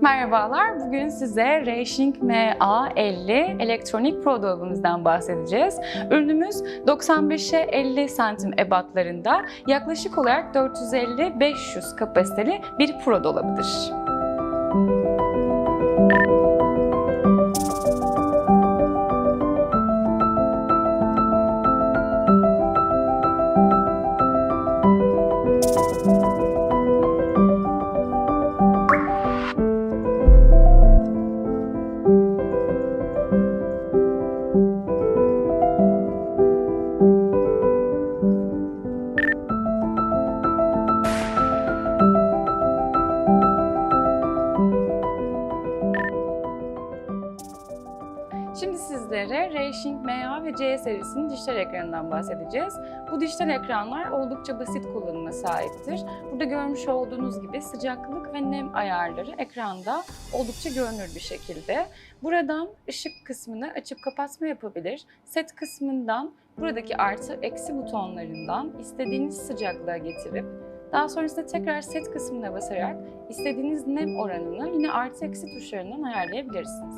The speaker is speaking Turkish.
Merhabalar, bugün size Racing MA50 elektronik pro dolabımızdan bahsedeceğiz. Ürünümüz 95'e 50 santim ebatlarında yaklaşık olarak 450-500 kapasiteli bir pro dolabıdır. Şimdi sizlere Racing MA ve C serisinin dijital ekranından bahsedeceğiz. Bu dijital ekranlar oldukça basit kullanıma sahiptir. Burada görmüş olduğunuz gibi sıcaklık ve nem ayarları ekranda oldukça görünür bir şekilde. Buradan ışık kısmını açıp kapatma yapabilir. Set kısmından buradaki artı eksi butonlarından istediğiniz sıcaklığa getirip daha sonrasında tekrar set kısmına basarak istediğiniz nem oranını yine artı eksi tuşlarından ayarlayabilirsiniz.